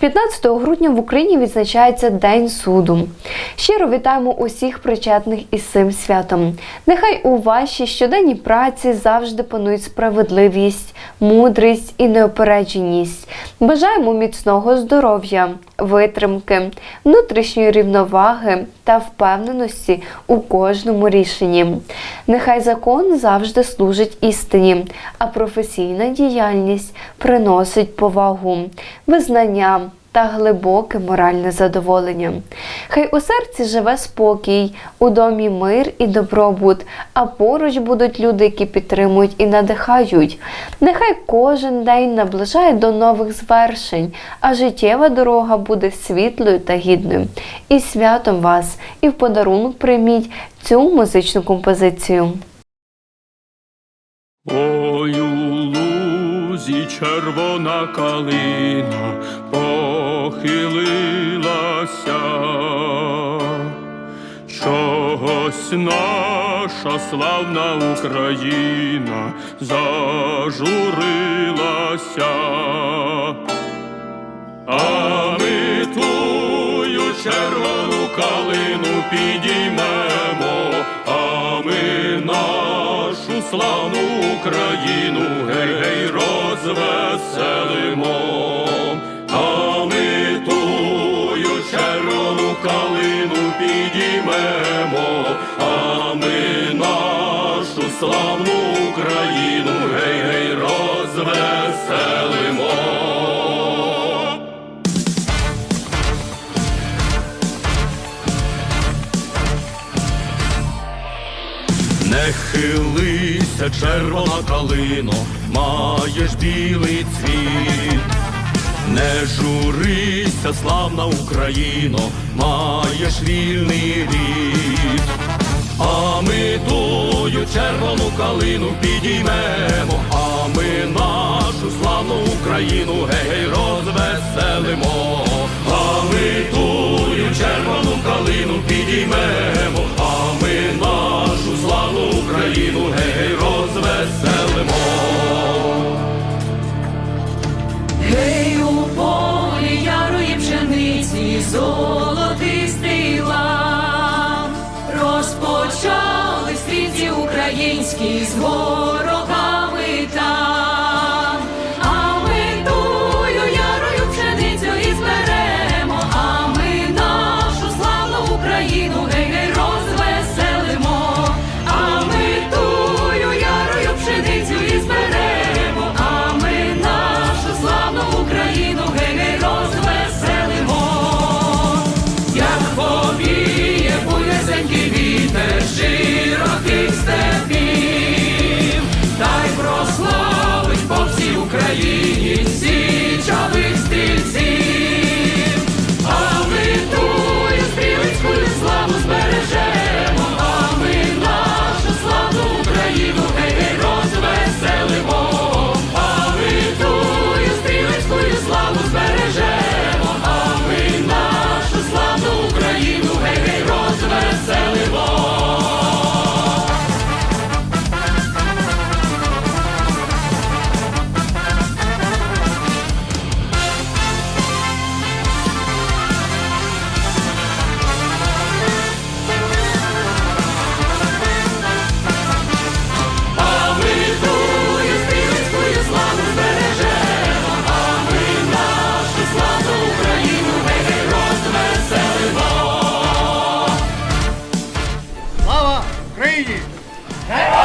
15 грудня в Україні відзначається День суду. Щиро вітаємо усіх причетних із цим святом. Нехай у вашій щоденній праці завжди панують справедливість, мудрість і неопередженість. Бажаємо міцного здоров'я, витримки, внутрішньої рівноваги та впевненості у кожному рішенні. Нехай закон завжди служить істині, а професійна діяльність приносить повагу, визнання та глибоке моральне задоволення. Хай у серці живе спокій, у домі мир і добробут, а поруч будуть люди, які підтримують і надихають. Нехай кожен день наближає до нових звершень, а життєва дорога буде світлою та гідною. І святом вас, і в подарунок прийміть цю музичну композицію. Ой, лузі червона калина похилилася, чогось наша славна Україна зажурилася, а ми тую червону калину підіймемо, славну Україну. Гей гей розвеселимо, Не хилися, червона калино, маєш білий цвіт. Не журися, славна Україно, маєш вільний рід. А ми тую червону калину підіймемо, а ми нашу славну Україну гей розвеселимо, а ми тую червону калину підіймемо, і золотистий лав розпочали світі українські з ворогами там. Hey!